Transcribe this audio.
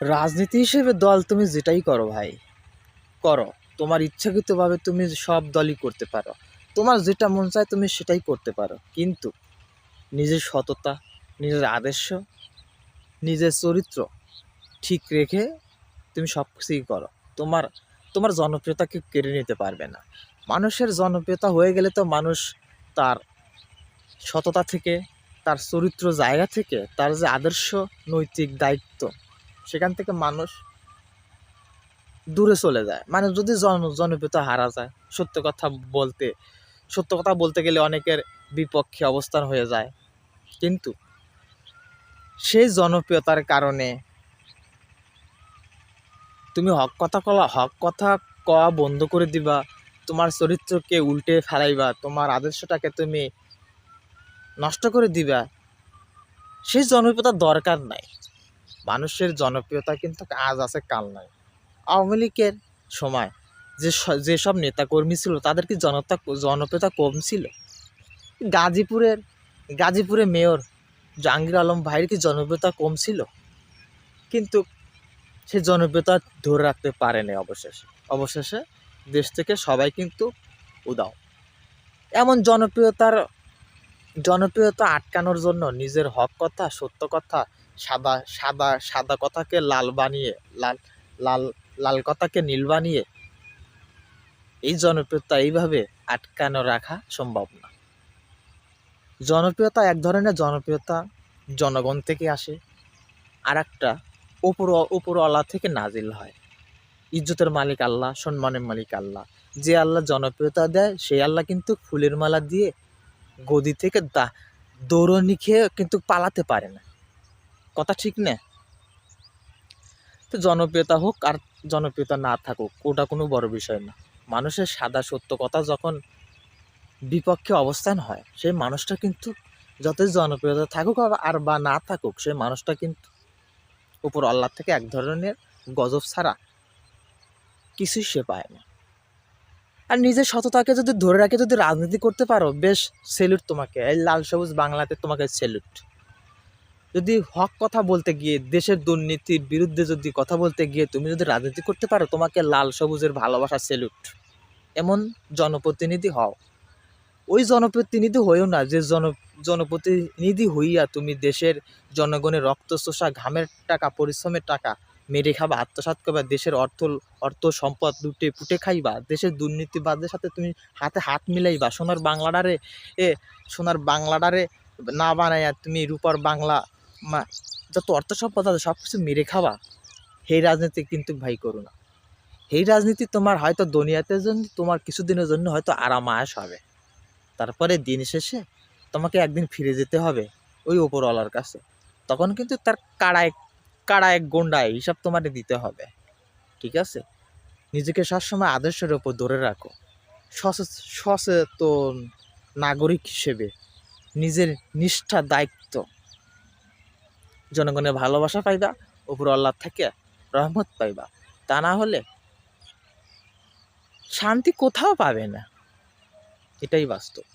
রাজনীতি হিসেবে দল তুমি যেটাই করো ভাই, করো। তোমার ইচ্ছাকৃতভাবে তুমি সব দলই করতে পারো। তোমার যেটা মন চায় তুমি সেটাই করতে পারো। কিন্তু নিজের সততা, নিজের আদর্শ, নিজের চরিত্র ঠিক রেখে তুমি সব কিছুই করো। তোমার তোমার জনপ্রিয়তাকে কেড়ে নিতে পারবে না। মানুষের জনপ্রিয়তা হয়ে গেলে তো মানুষ তার সততা থেকে, তার চরিত্র জায়গা থেকে, তার যে আদর্শ নৈতিক দায়িত্ব সেখান থেকে মানুষ দূরে চলে যায়। মানে যদি জন জনপ্রিয়তা হারা যায়, সত্য কথা বলতে, সত্য কথা বলতে গেলে অনেকের বিপক্ষে অবস্থান হয়ে যায়। কিন্তু সেই জনপ্রিয়তার কারণে তুমি হক কথা কলা, হক কথা কওয়া বন্ধ করে দিবা, তোমার চরিত্রকে উল্টে ফেলাইবা, তোমার আদর্শটাকে তুমি নষ্ট করে দিবা, সেই জনপ্রিয়তার দরকার নাই। মানুষের জনপ্রিয়তা কিন্তু আজ আছে, কাল নাই। আওয়ামী লীগের সময় যে যেসব নেতাকর্মী ছিল, তাদের কি জনতা জনপ্রিয়তা কম ছিল? গাজীপুরের, গাজীপুরে মেয়র জাহাঙ্গীর আলম ভাইয়ের কি জনপ্রিয়তা কম ছিল? কিন্তু সে জনপ্রিয়তা ধরে রাখতে পারেনি অবশেষে। অবশেষে দেশ থেকে সবাই কিন্তু উদাও। এমন জনপ্রিয়তার, জনপ্রিয়তা আটকানোর জন্য নিজের হক কথা, সত্য কথা সাদা সাদা সাদা কথাকে লাল বানিয়ে, লাল লাল লাল কথাকে নীল বানিয়ে এই জনপ্রিয়তা এইভাবে আটকানো রাখা সম্ভব না। জনপ্রিয়তা এক ধরনের জনপ্রিয়তা জনগণ থেকে আসে আর একটা ওপর উপরওয়ালা থেকে নাজিল হয়। ইজ্জতের মালিক আল্লাহ, সম্মানের মালিক আল্লাহ। যে আল্লাহ জনপ্রিয়তা দেয়, সেই আল্লাহ কিন্তু ফুলের মালা দিয়ে গদি থেকে দা, দৌড়নি খেয়ে কিন্তু পালাতে পারে না। কথা ঠিক না? তো জনপ্রিয়তা হোক আর জনপ্রিয়তা না থাকুক, ওটা কোনো বড় বিষয় না। মানুষের সাদা সত্য কথা যখন বিপক্ষে অবস্থান হয়, সেই মানুষটা কিন্তু যতই জনপ্রিয়তা থাকুক আর- বা না থাকুক, সেই মানুষটা কিন্তু উপর আল্লাহ থেকে এক ধরনের গজব ছাড়া কিছুই সে পায় না। আর নিজের সততাকে যদি ধরে রাখে, যদি রাজনীতি করতে পারো, বেশ সেলুট তোমাকে। এই লাল সবুজ বাংলাতে তোমাকে সেলুট যদি হক কথা বলতে গিয়ে, দেশের দুর্নীতির বিরুদ্ধে যদি কথা বলতে গিয়ে তুমি যদি রাজনীতি করতে পারো, তোমাকে লাল সবুজের ভালোবাসা সেলুট এমন জনপ্রতিনিধি হও। ওই জনপ্রতিনিধি হইও না, যে জন, জনপ্রতিনিধি হইয়া তুমি দেশের জনগণের রক্ত চোষা ঘামের টাকা, পরিশ্রমের টাকা মেরে খাবা, আত্মসাৎ করবা, দেশের অর্থ অর্থ সম্পদ লুটে পুটে খাইবা, দেশের দুর্নীতিবাদদের সাথে তুমি হাতে হাত মিলাইবা, সোনার বাংলাটারে এ, সোনার বাংলাটারে না বানাইয়া তুমি রূপার বাংলা যত অর্থ সম্পদ আছে সব কিছু মেরে খাওয়া সেই রাজনীতি কিন্তু ভাই করো না। সেই রাজনীতি তোমার হয়তো দুনিয়াতে জন্য, তোমার কিছুদিনের জন্য হয়তো আরাম আয়াস হবে। তারপরে দিন শেষে তোমাকে একদিন ফিরে যেতে হবে ওই ওপরওয়ালার কাছে। তখন কিন্তু তার কাড়ায় কাড়ায়, গন্ডায় হিসাব তোমাকে দিতে হবে। ঠিক আছে? নিজেকে সবসময় আদর্শের ওপর ধরে রাখো। সচে- সচেতন নাগরিক হিসেবে নিজের নিষ্ঠা, দায়িত্ব জনগণের ভালোবাসা পাইবা উপর আল্লাহ থেকে রহমত পাইবা। তা না হলে শান্তি কোথাও পাবে না। এটাই বাস্তব।